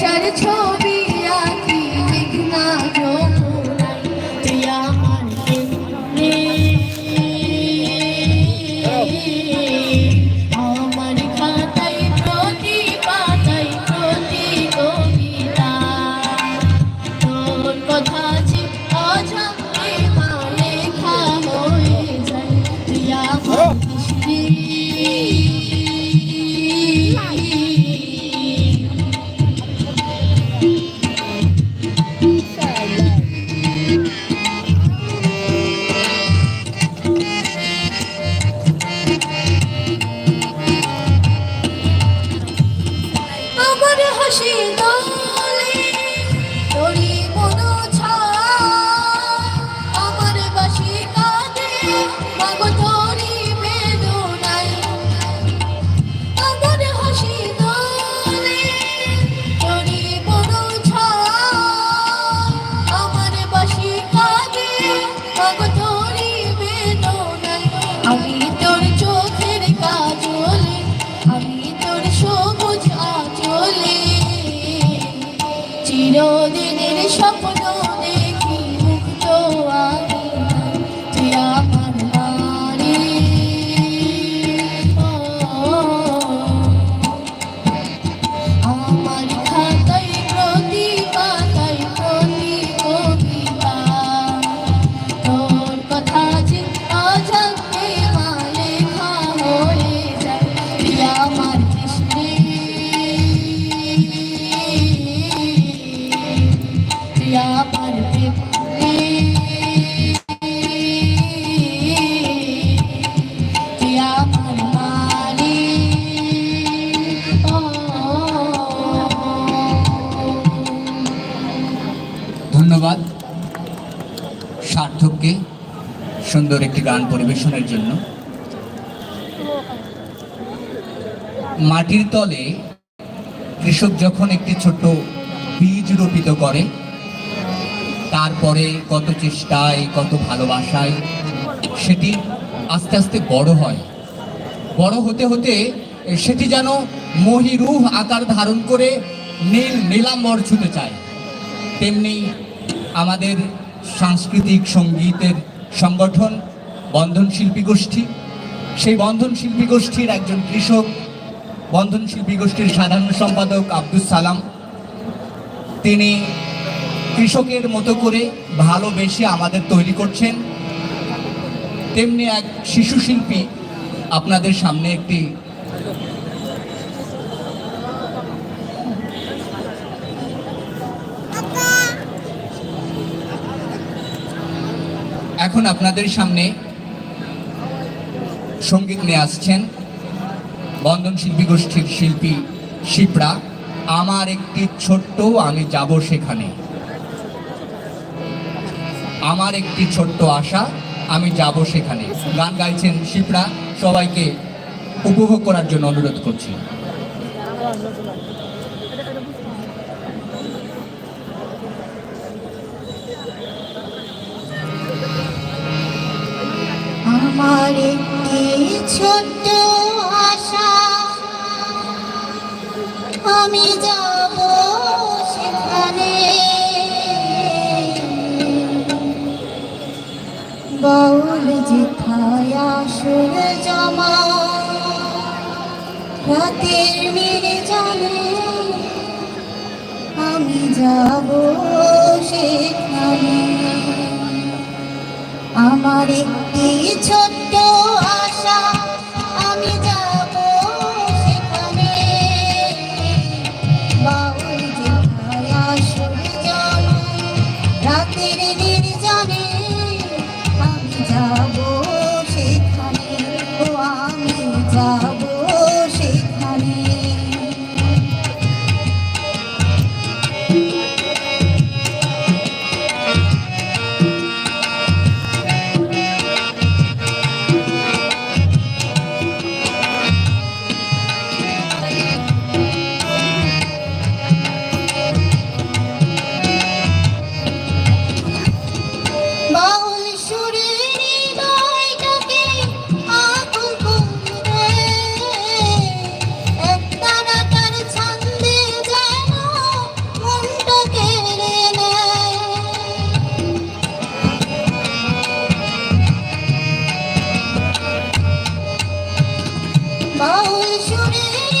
ভালোবাসার ছবি pouco ধন্যবাদ সার্থককে সুন্দর একটি গান পরিবেশনের জন্য। মাটির তলে কৃষক যখন একটি ছোট্ট বীজ রোপিত করে তারপরে কত চেষ্টায়, কত ভালোবাসায়, সেটি আস্তে আস্তে বড় হয়। বড় হতে হতে সেটি যেন মহিরুহ আকার ধারণ করে নীল নীলাম্বর ছুতে চায়। তেমনি আমাদের সাংস্কৃতিক সঙ্গীতের সংগঠন বন্ধন শিল্পী গোষ্ঠী, সেই বন্ধন শিল্পী গোষ্ঠীর একজন কৃষক, বন্ধন শিল্পী গোষ্ঠীর সাধারণ সম্পাদক আব্দুল সালাম, তিনি কৃষকের মতো করে ভালোবেসে আমাদের তৈরি করছেন। তেমনি এক শিশু শিল্পী আপনাদের সামনে একটি এখন আপনাদের সামনে সংগীত নিয়ে আসছেন বন্ধন শিল্পী গোষ্ঠীর শিল্পী শিপ্রা। আমার একটি ছোট্ট, আমি যাব সেখানে। আমার একটি ছোট্ট আশা, আমি যাব সেখানে। গান গাইছেন শিপ্রা, সবাইকে উপভোগ করার জন্য অনুরোধ করছি। আমার একটি ছোট্ট আশা, আমি যাব বাউল যেথায় আসর জমা। রাতের মেরে জানে আমি যাব সেখানে। আমার একটি ছোট্ট Thank you.